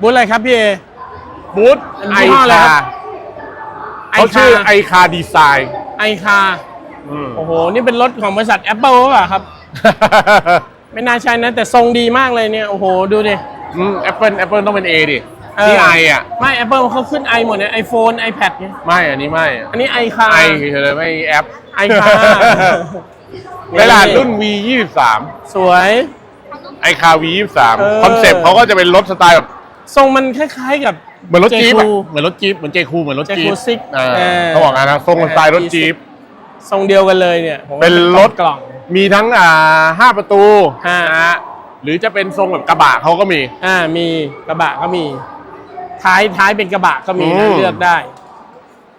บูธอะไรครับพี่เอ บูธเป็นไอยี่ห้ออะไรคาครับ เขาชื่อไอคาดีไซน์ไอคาโอ้โห นี่เป็นรถของบริษัท Apple หรือเปล่าครับ ไม่น่าใช่นะ แต่ทรงดีมากเลยเนี่ย โอ้โห ดูดิ แอปเปิลแอปเปิลต้องเป็น A ดิเออนี่ไออะ ไม่ Apple เขาขึ้น i หมดเนี่ย iPhone iPad เนี่ยไม่อันนี้ไม่อันนี้ไอคาไอเฉยๆเลยไม่แอปไอคา เวลารุ่น V 23 สวย ไอคา V เออ23คอนเซ็ปต์เขาก็จะเป็นรถสไตล์แบบทรงมันคล้ายๆกับ เหมือนรถจี๊ปอะ J.Crew เหมือนรถจี๊ปเหมือนเจคูเหมือนรถจี๊ป J.Crew Six อ่าเออ เขาบอกงั้นนะทรงสไตล์รถจี๊ป ทรงเดียวกันเลยเนี่ยผมว่าเป็นรถ กล่อง มีทั้งอ่าห้าประตูห้า นะฮะหรือจะเป็นทรงแบบกระบะเขาก็มี อ่ามีกระบะก็มี ท้ายท้ายเป็นกระบะก็มีอืนะมเลือกได้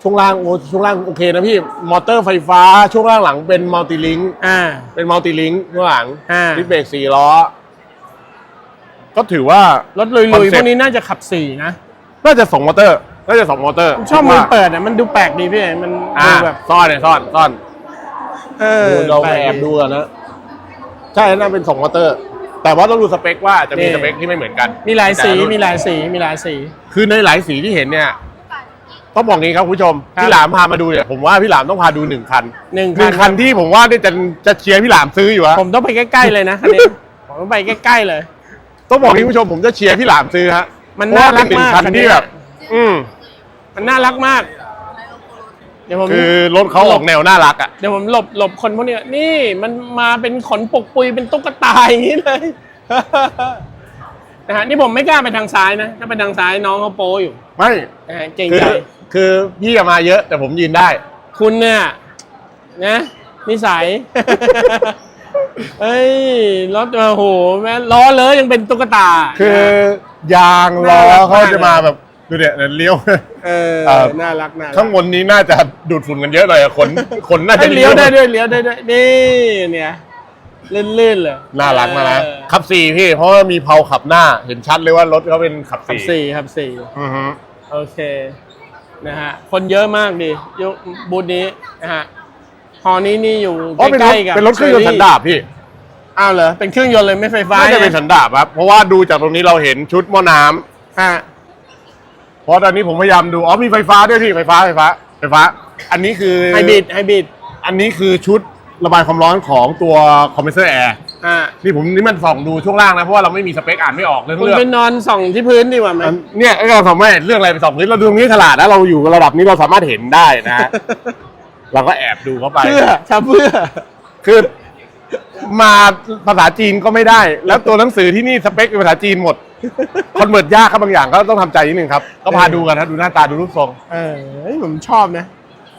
ช่วงล่างโอ้ช่วงล่างโอเคนะพี่มอเตอร์ไฟฟ้าช่วงล่างหลังเป็นมัลติลิง อ่า เป็นมัลติลิงช่วงหลังอ่า ดิสเบรกสี่ล้อ ก็ถือว่ารถลุยคอนๆเซ็พปต์วกนี้น่าจะขับสี่นะน่าจะสองมอเตอร์ น่าจะสองมอเตอร์ผมชอบมันเปิดอะมันดูแปลกดีพี่มันอ่าดูแบบซ่อนเนี่ยซ่อนซ่อนเออดูเราแปลกแอบดูกันนะใช่น่าเป็นสองมอเตอร์ แต่ว่าต้องดูสเปคว่าจะมีนี่สเปคที่ไม่เหมือนกัน มีหลายสีแต่ละรุ่นมีหลายสีมีหลายสี คือในหลายสีที่เห็นเนี่ยต้องบอกงี้ครับคุณผู้ชมครับพี่หลามพามาดูเนี่ยผมว่าพี่หลามต้องพาดูหนึ่งคันหนึ่งหนึ่งคัคันนที่ผมว่าเนี่ยจะจะเชียร์พี่หลามซื้ออยู่ฮะผมต้องไปใกล้ๆเลยนะคันนี้ผมต้องไปใกล้ๆเลย ต้องบอกงี้คุณผู้ชมผมจะเชียร์พี่หลามซื้อฮะมันเพราะว่าน่ารักเป็นหนึ่งมากคันคันนี้ที่แบบอืมมันน่ารักมาก เดี๋ยวผม คือรถเขาออกแนวน่ารักอะ เดี๋ยวผมหลบหลบคนพวกเนี้ยนี่มันมาเป็นขนปกปุยเป็นตุ๊กตาอย่างนี้เลย นะฮะนี่ผมไม่กล้าไปทางซ้ายนะ ถ้าไปทางซ้ายน้องเขาโปอยู่ไม่นะฮะเก่งคือใจ คือพี่อะมาเยอะแต่ผมยืนได้ คุณเนี่ยนะนิสัย เอ้ยรถโอ้โหแม่ล้อเลยยังเป็นตุ๊กตา คือยางล้อน่ารักมากเขาจะมาแบบดูเนี่ยเนี่ยเลี้ยว เออเอ่อ น่ารักน่ารักข้างบนนี้น่าจะดูดฝุ่นกันเยอะหน่อยอะขนขนน่าจะเอ้ยเลี้ยวได้ด้วยเลี้ยวได้ด้วยนี่เนี่ยลื่นๆเลยน่ารักมากนะเออขับสี่พี่ เพราะว่ามีเพลาขับหน้า เห็นชัดเลยว่ารถเขาเป็นขับขับสี่สี่ขับสี่อือฮึโอเคนะฮะคนเยอะมากดียกบูธนี้นะฮะ ฮอนี้นี่อยู่อ๋อเป็นใกรถล้ๆกับ เป็นรถเครื่องยนต์สันดาปพี่อ้าวเหรอ เป็นเครื่องยนต์เลยไม่ไฟฟ้าน่าจะเป็นสันดาปครับเพราะว่าดูจากตรงนี้เราเห็นชุดหม้อน้ำฮะเพราะตอนนี้ผมพยายามดูอ๋อมีไฟฟ้าด้วยพี่ไฟฟ้าไฟฟ้าไฟฟ้า อันนี้คือไฮบริดไฮบริดอันนี้คือชุดระบายความร้อนของตัวคอมเพรสเซอร์แอร์ฮะนี่ผมนี่มันส่องดูช่วงล่างนะเพราะว่าเราไม่มีสเปคอ่านไม่ออกเรื่องคุณเลือกไปนอนส่องที่พื้นดีกว่าไหม อันเนี่ยไอ้เราสามารถเรื่องอะไรไปส่องพื้นเราดูตรงนี้ฉลาดนะเราอยู่ระดับนี้เราสามารถเห็นได้นะฮะ เราก็แอบดูเข้าไป เพื่อทำเพื่อ คือมาภาษาจีนก็ไม่ได้ แล้วตัวหนังสือที่นี่สเปคเป็นภาษาจีนหมด คอนเวิร์ตยากครับบางอย่างก็ต้องทำใจนิดนึงครับ ก็พาดูกันนะดูหน้าตาดูรูปทรง เออเฮ้ยผมชอบนะ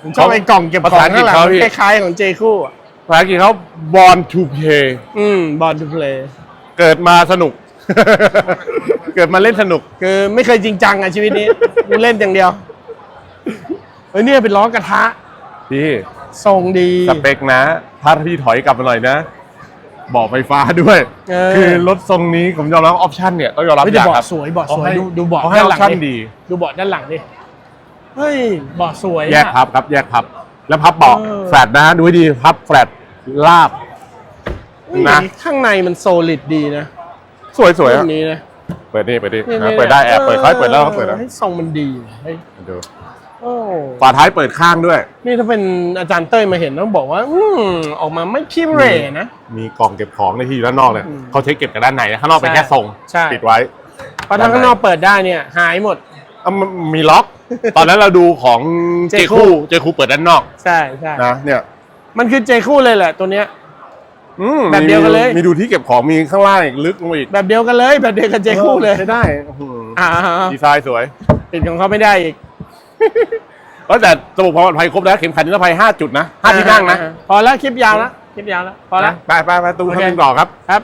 ผมชอบไอ้กล่องเก็บขภาองษาอังกฤษข้างหลังเขาพี่ คล้ายๆของเจคู่อะภาษาอังกฤษเขา born to play อืมบอลทูเพลย์เกิดมาสนุก เกิดมาเล่นสนุก คือไม่เคยจริงจังอะชีวิตนี้ กูเล่นอย่างเดียวเฮ้ยเนี่ยเป็นล้อกระทะ พี่ทรงดีสเปคนะ ถ้าพี่ถอยกลับมาหน่อยนะบอกไฟฟ้าด้วยเออคือรถทรงนี้ผมยอมรับออปชั่นเนี่ยต้องยอมรับเฮ้ยอแต่ย่างเบาะครับสวยเบาะสวยเขาให้ดูดูเบาะเขาให้ด้านหลังออปชั่นดิดีดูเบาะด้านหลังดิเฮ้ยเบาะสวยแยกอะพับครับแยกพับ แล้วพับเบาะเออแฟลตนะดูให้ดีพับแฟลตลาบเฮ้ยนะข้างในมันโซลิดดีนะ สวยสวยรุ่นนี้นะเปิดดิเปิดดินี่นะนี่เปิดได้แอบเปิดค่อยเปิดแล้วเขาเปิดแล้วให้ทรงมันดีเฮ้ยดู โอ้ฝาท้ายเปิดข้างด้วย นี่ถ้าเป็นอาจารย์เต้ยมาเห็นต้องบอกว่า อืมออกมาไม่ขี้เหร่นะ มีกล่องเก็บของในที่อยู่ด้านนอกเลยอืมเขาใช้เก็บจากด้านในนะข้างนอกเป็นใช่แค่ทรงใช่ ปิดไว้เพราะถ้าข้างนอกเปิดได้เนี่ย หายหมด อะมันมีล็อก ตอนนั้นเราดูของเจเจคู คูเจคูเปิดด้านนอกใช่ใช่นะเนี่ย มันคือเจคู่เลยแหละตัวเนี้ย อืมแบบเดียวกันเลย มีดูที่เก็บของมีข้างล่างอีกลึกลงมาอีกแบบเดียวกันเลย แบบเดียวกับเจคู่เลยใช้ได้อื้อหืออ่าดีไซน์สวยปิดของเขาไม่ได้อีก แล้วแต่ระบบความปลอดภัยครบแล้วเข็มขัดนิรภัยห้าจุดนะห้าที่นั่งนะอ่าพอแล้วคลิปยาวแล้วคลิปยาวแล้วพอแล้ว ไปไปไปตู้โอเคข้างหนึ่งต่อครับ ครับ